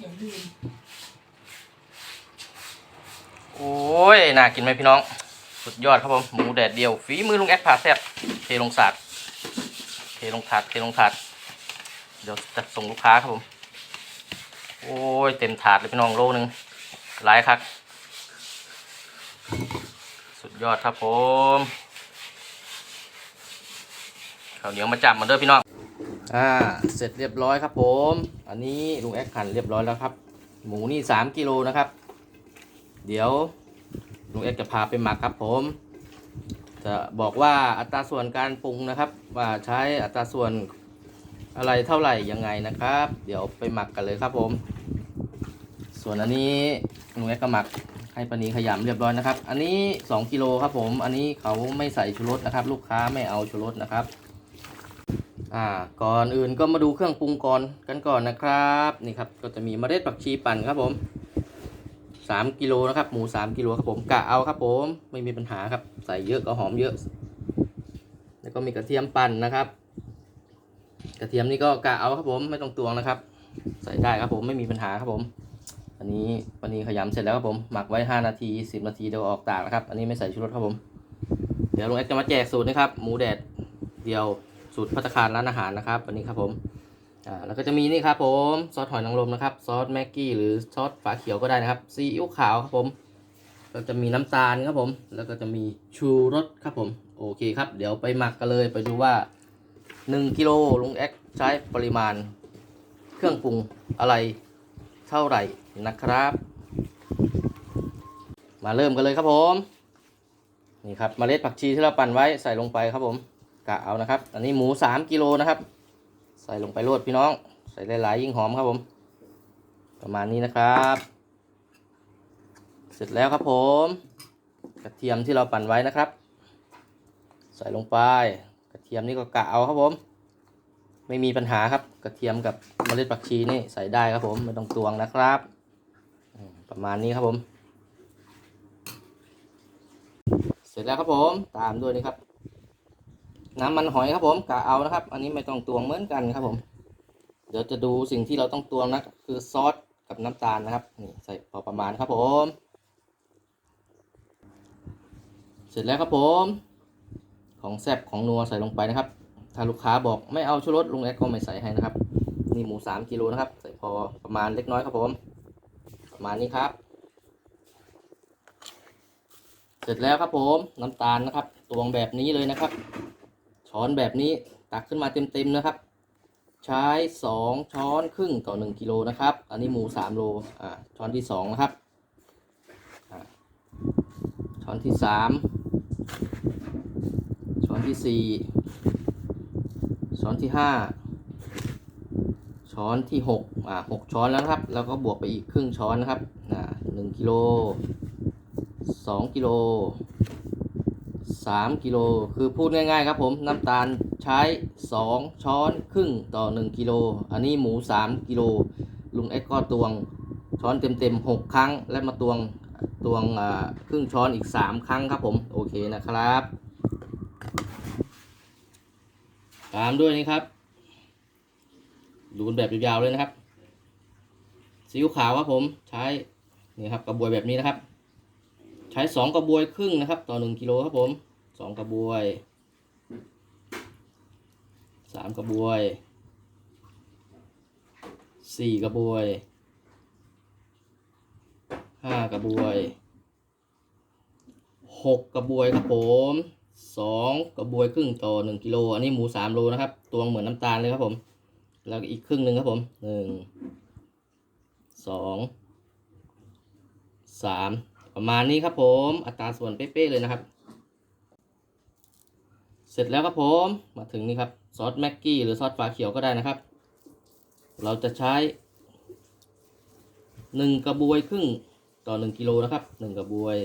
อย่าลืมโอ้ย น่ากินไหมพี่น้อง สุดยอดครับผม หมูแดดเดียว ฝีมือลุงแอดผ่าแซ่บเทลงสาดเทลงถาดเทลงถาด เดี๋ยวจะส่งลูกค้าครับผม โอ้ย เต็มถาดเลยพี่น้องโลนึงหลายครับ สุดยอดครับผมข้าวเหนียวมาจับมาเด้อพี่น้อง อ่า เสร็จเรียบร้อยครับผม อันนี้ลุงแอดหั่นเรียบร้อยแล้วครับ หมูนี่สามกิโลนะครับ เดี๋ยวลุงเอ็กจะพาไปหมักครับผม จะบอกว่าอัตราส่วนการปรุงนะครับ ว่าใช้อัตราส่วนอะไรเท่าไหร่ยังไงนะครับ เดี๋ยวไปหมักกันเลยครับผม ส่วนอันนี้ลุงเอ็กก็หมักให้ปนีขยำเรียบร้อยนะครับ อันนี้ 2กิโลครับผม อันนี้เขาไม่ใส่ชูรสนะครับ ลูกค้าไม่เอาชูรสนะครับ อ่าก่อนอื่นก็มาดูเครื่องปรุงก่อนกันก่อนนะครับนี่ครับก็จะมีเมล็ดผักชีปั่นครับผมสามกิโลนะครับหมูสามกิโลครับผมกะเอาครับผมไม่มีปัญหาครับใส่เยอะก็หอมเยอะ แล้วก็มีกระเทียมปั่นนะครับ กระเทียมนี่ก็กะเอาครับผมไม่ต้องตวงนะครับ ใส่ได้ครับผมไม่มีปัญหาครับผม อันนี้วันนี้ขยำเสร็จแล้วครับผมหมักไว้ 5 นาที 10 นาทีเดี๋ยวออกตากนะครับ อันนี้ไม่ใส่ชูรสครับผม เดี๋ยวลุงเอ็กจะมาแจกสูตรนะครับหมูแดดเดียว สูตรพัตตาคารร้านอาหารนะครับวันนี้ครับผมอ่าแล้วก็จะมีนี่ครับผมซอสหอยนางรมนะครับซอสแม็กกี้หรือซอสฝาเขียวก็ได้นะครับซีอิ๊วขาวครับผม ก็จะมีน้ำตาลครับผม แล้วก็จะมีชูรสครับผมโอเคครับ เดี๋ยวไปหมักกันเลยไปดูว่า1กิโลลุงแอ็กใช้ปริมาณ เครื่องปรุงอะไรเท่าไหร่นะครับ มาเริ่มกันเลยครับผมนี่ครับเมล็ดผักชีที่เราปั่นไว้ใส่ลงไปครับผม กะเอานะครับ อันนี้หมู3กิโลนะครับ ใส่ลงไปโรดพี่น้อง ใส่หลายๆยิ่งหอมครับผม ประมาณนี้นะครับ เสร็จแล้วครับผม กระเทียมที่เราปั่นไว้นะครับ ใส่ลงไป กระเทียมนี่ก็กะเอาครับผม ไม่มีปัญหาครับ กระเทียมกับเมล็ดผักชีนี่ใส่ได้ครับผมไม่ต้องตวงนะครับ ประมาณนี้ครับผม เสร็จแล้วครับผม ตามด้วยนี่ครับ น้ำมันหอยครับผมกะเอานะครับ อันนี้ไม่ต้องตวงเหมือนกันครับผม เดี๋ยวจะดูสิ่งที่เราต้องตวงนะคือซอสกับน้ำตาลนะครับนี่ใส่พอประมาณครับผม เสร็จแล้วครับผม ของแซบของนัวใส่ลงไปนะครับ ถ้าลูกค้าบอกไม่เอาชูรสลุงแอดก็ไม่ใส่ให้นะครับนี่หมู3กิโลนะครับ ใส่พอประมาณเล็กน้อยครับผม ประมาณนี้ครับ เสร็จแล้วครับผมน้ำตาลนะครับตวงแบบนี้เลยนะครับ อนแบบนี้ตักขึ้นมาเต็มๆนะครับ ใช้ 2 ช้อนครึ่งต่อ 1กิโลนะครับ อันนี้หมู 3 โลอ่าช้อนที่ 2 นะครับช้อนที่ 3 ช้อนที่ 4 ช้อนที่ 5 ช้อนที่6อ่า6ช้อนแล้วครับ แล้วก็บวกไปอีกครึ่งช้อนนะครับอ่า1กิโล2กิโล 3กิโลคือพูดง่ายๆครับผมน้ำตาลใช้ 2 ช้อนครึ่งต่อ 1กิโลอันนี้หมู 3กิโลลุงเอ็กก็ตวงช้อนเต็มๆ6ครั้ง และมาตวงตวงครึ่งช้อนอีก 3 ครั้งครับผมโอเคนะครับ ตามด้วยนี่ครับ ดูแบบยาวๆเลยนะครับซีอิ๊วขาวครับผมใช้นี่ครับกระบวยแบบนี้นะครับ ใช้สองกระบวยครึ่งนะครับ ต่อหนึ่งกิโลครับผม สองกระบวยสามกระบวยสี่กระบวยห้ากระบวยหกกระบวยครับผมสองกระบวยครึ่งต่อหนึ่งกิโลอันนี้หมูสามโลนะครับตวงเหมือนน้ำตาลเลยครับผม แล้วอีกครึ่งหนึ่งครับผมหนึ่งสองสามประมาณนี้ครับผม อัตราส่วนเป๊ะๆเลยนะครับ เสร็จแล้วครับผมมาถึงนี่ครับซอสแม็กกี้หรือซอสฝาเขียวก็ได้นะครับ เราจะใช้หนึ่งกระบวยครึ่งต่อหนึ่งกิโลนะครับหนึ่งกระบวย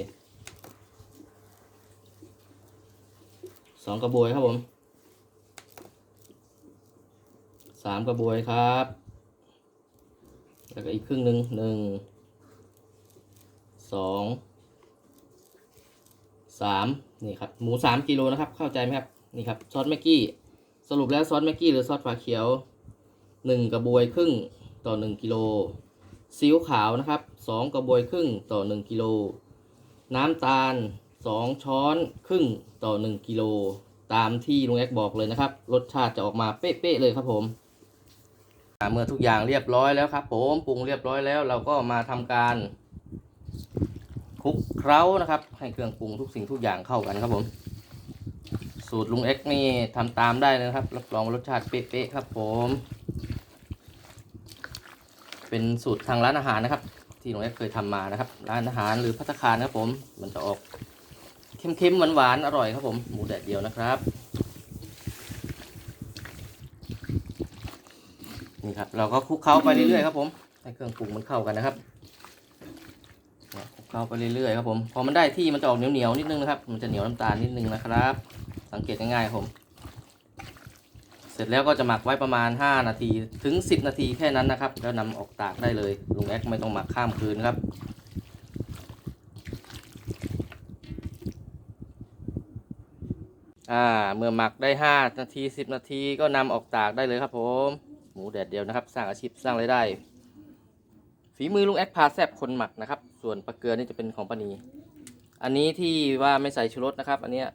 สองกระบวยครับผมสามกระบวยครับ แล้วก็อีกครึ่งหนึ่งหนึ่งสองสามนี่ครับ หมูสามกิโลนะครับ เข้าใจไหมครับ นี่ครับซอสแม็กกี้ สรุปแล้วซอสแม็กกี้หรือซอสฝาเขียวหนึ่งกระบวยครึ่งต่อหนึ่งกิโลซีอิ๊วขาวนะครับสองกระบวยครึ่งต่อหนึ่งกิโล น้ำตาลสองช้อนครึ่งต่อหนึ่งกิโล ตามที่ลุงแอกบอกเลยนะครับ รสชาติจะออกมาเป๊ะๆเลยครับผมอ่าเมื่อทุกอย่างเรียบร้อยแล้วครับ ผมปรุงเรียบร้อยแล้วเราก็มาทำการคลุกเคล้านะครับ ให้เครื่องปรุงทุกสิ่งทุกอย่างเข้ากันครับผม สูตรลุงเอ็กนี่ทำตามได้เลยนะครับ รับรองรสชาติเป๊ะๆครับผม เป็นสูตรทางร้านอาหารนะครับ ที่ลุงเอ็กเคยทำมานะครับ ร้านอาหารหรือพัตคารนะครับผม มันจะออกเค็มๆหวานๆอร่อยครับผม หมูแดดเดียวนะครับ นี่ครับ เราก็คลุกเคล้าไปเรื่อยๆครับผม ให้เครื่องปรุงมันเข้ากันนะครับเนี่ยคลุกเคล้าไปเรื่อยๆครับผม พอมันได้ที่มันจะออกเหนียวๆนิดนึงนะครับ มันจะเหนียวน้ำตาลนิดนึงนะครับ สังเกตง่ายๆครับผม เสร็จแล้วก็จะหมักไว้ประมาณ 5 นาทีถึง 10 นาทีแค่นั้นนะครับ แล้วนำออกตากได้เลยลุงแอ๊กไม่ต้องหมักข้ามคืนครับอ่าเมื่อหมักได้ 5 นาที 10 นาทีก็นำออกตากได้เลยครับผม หมูแดดเดียวนะครับ สร้างอาชีพสร้างรายได้ฝีมือลุงแอ๊กพาแซบคนหมักนะครับ ส่วนปลาเกลือนี่จะเป็นของปานี อันนี้ที่ว่าไม่ใส่ชูรสนะครับ อันเนี้ย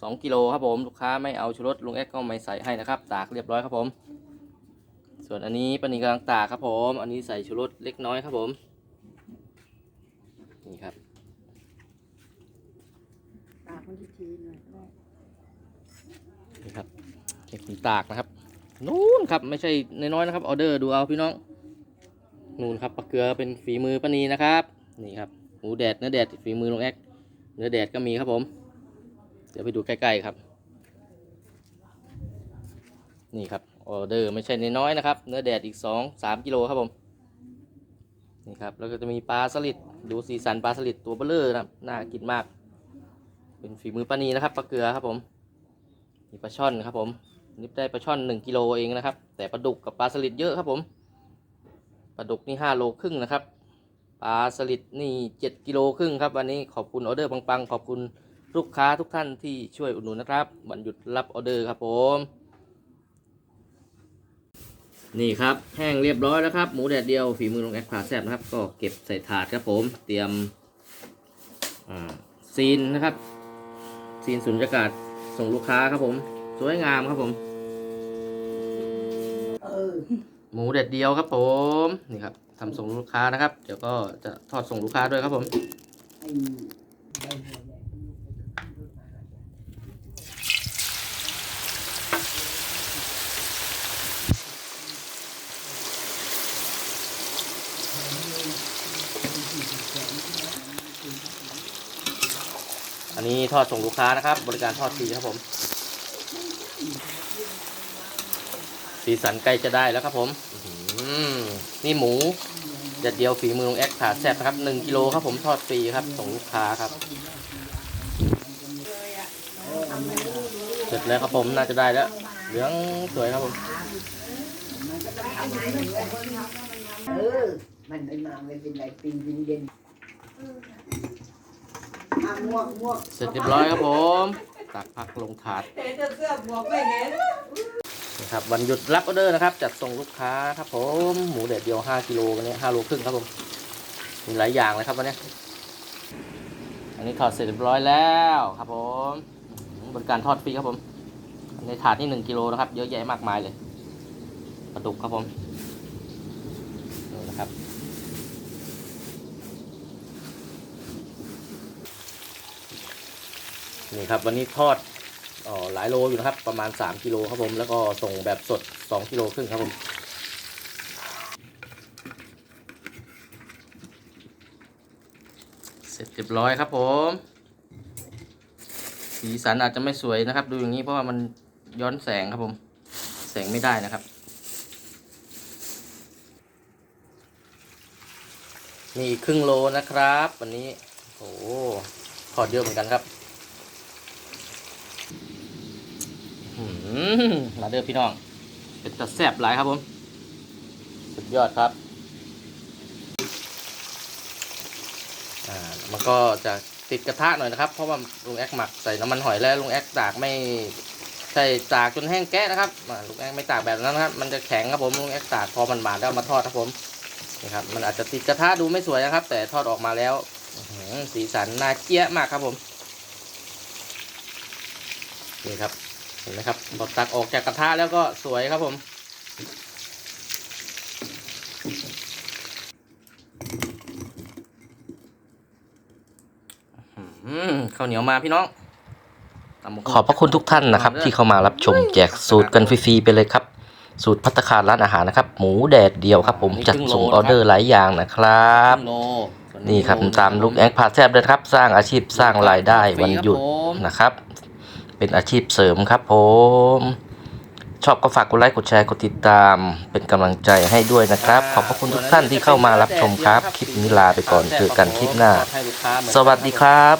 สองกิโลครับผมลูกค้าไม่เอาชูรสลุงแอ๊กก็ไม่ใส่ให้นะครับ ตากเรียบร้อยครับผม ส่วนอันนี้ปนีกำลังตากครับผม อันนี้ใส่ชูรสเล็กน้อยครับผมนี่ครับตากคนที่ทีหน่อยก็ได้นี่ครับเทคนิคตากนะครับนู่นครับไม่ใช่น้อยๆนะครับออเดอร์ดูเอาพี่น้องนู่นครับปลาเกลือเป็นฝีมือปนีนะครับนี่ครับหมูแดดเนื้อแดดฝีมือลุงแอ๊กเนื้อแดดก็มีครับผม เดี๋ยวไปดูใกล้ๆครับ นี่ครับออเดอร์ไม่ใช่น้อยๆนะครับ เนื้อแดดอีกสองสามกิโลครับผม นี่ครับ แล้วก็จะมีปลาสลิด ดูสีสันปลาสลิดตัวเบลเลอร์นะครับ น่ากินมาก เป็นฝีมือปานีนะครับ ปลาเกลือครับผม มีปลาช่อนครับผม นี่ได้ปลาช่อนหนึ่งกิโลเองนะครับ แต่ปลาดุกกับปลาสลิดเยอะครับผม ปลาดุกนี่ห้าโลครึ่งนะครับ ปลาสลิดนี่เจ็ดกิโลครึ่งครับ วันนี้ขอบคุณออเดอร์ปังๆ ขอบคุณ ลูกค้าทุกท่านที่ช่วยอุดหนุนนะครับวันหยุดรับออเดอร์ครับผม นี่ครับแห้งเรียบร้อยแล้วครับ หมูแดดเดียวฝีมือลงแอคพาแซบนะครับ ก็เก็บใส่ถาดครับผม เตรียมซีนนะครับ ซีนสุญญากาศส่งลูกค้าครับผม สวยงามครับผมหมูเด็ดเดียวครับผม นี่ครับทำส่งลูกค้านะครับ เดี๋ยวก็จะทอดส่งลูกค้าด้วยครับผม ไอ้ใบหัวใหญ่ อันนี้ทอดส่งลูกค้านะครับ บริการทอดฟรีครับผม สีสันใกล้จะได้แล้วครับผมนี่หมูเด็ดเดียวฝีมือลงแอคขาแซ่บนะครับหนึ่งกิโลครับผมทอดฟรีครับส่งลูกค้าครับเสร็จแล้วครับผมน่าจะได้แล้ว เหลืองสวยครับผมเออมันไม่มาไม่เป็นไรปีนเย็น เย็นอะม่วงม่วงเสร็จเรียบร้อยครับผม ตักพักลงถาดเห็นเสื้อบวกไม่เห็นนะครับวันหยุดรับออเดอร์นะครับ จัดส่งลูกค้าครับผมหมูแดดเดียว 5กิโลวันนี้5โลครึ่งครับผมมีหลายอย่างเลยครับวันนี้ อันนี้ทอดเสร็จเรียบร้อยแล้วครับผมบริการทอดฟรีครับผม ในถาดนี่1กิโลนะครับ เยอะแยะมากมายเลยปลาดุกครับผมนี่นะครับ นี่ครับวันนี้ทอดออหลายโลอยู่นะครับ ประมาณ 3กิโลครับผมแล้วก็ส่งแบบสด 2กิโลครึ่งครับผมเสร็จเรียบร้อยครับผม สีสันอาจจะไม่สวยนะครับ ดูอย่างนี้เพราะว่ามันย้อนแสงครับผม แสงไม่ได้นะครับมีอีกครึ่งโลนะครับ วันนี้โอ้โหทอดเยอะเหมือนกันครับ อืมาเด้อพี่น้อง เป็นตะแซบหลายครับผม สุดยอดครับ อ่า มันก็จะติดกระทะหน่อยนะครับ เพราะว่าลุงแอกหมักใส่น้ำมันหอยแล้วลุงแอกตากไม่ใช่ตากจนแห้งแกะนะครับลุงแอกไม่ตากแบบนั้นนะครับ มันจะแข็งครับผมลุงแอกตากพอมันบาดแล้วมาทอดครับผม นี่ครับ มันอาจจะติดกระทะดูไม่สวยนะครับ แต่ทอดออกมาแล้วสีสันน่าเจี๊ยะมากครับผม นี่ครับ เห็นไหมครับพอตักออกจากกระทะแล้วก็สวยครับผมอืมข้าวเหนียวมาพี่น้อง ขอบพระคุณทุกท่านนะครับ ที่เข้ามารับชมแจกสูตรกันฟรีๆไปเลยครับ สูตรพัตตาคารร้านอาหารนะครับ หมูแดดเดียวครับ ผมจัดส่งออเดอร์หลายอย่างนะครับนี่ครับตามลุกแอคพาแซบเลยครับ สร้างอาชีพสร้างรายได้วันหยุดนะครับ เป็นอาชีพเสริมครับผม ชอบก็ฝากกดไลค์กดแชร์กดติดตาม เป็นกำลังใจให้ด้วยนะครับ ขอบพระคุณทุกท่านที่เข้ามารับชมครับ คลิปนี้ลาไปก่อนเจอกันคลิปหน้า สวัสดีครับ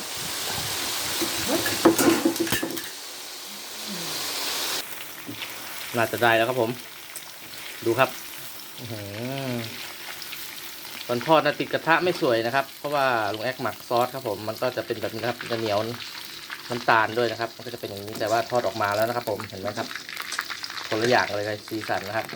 น่าจะได้แล้วครับผม ดูครับอื้อหือตอนทอดนะติดกระทะไม่สวยนะครับ เพราะว่าลุงแอกหมักซอสครับผม มันก็จะเป็นแบบนี้นะครับจะเหนียว น้ำตาลด้วยนะครับ มันก็จะเป็นอย่างนี้แต่ว่าทอดออกมาแล้วนะครับ ผมเห็นไหมครับคนละอย่างเลยครับสีสันนะครับ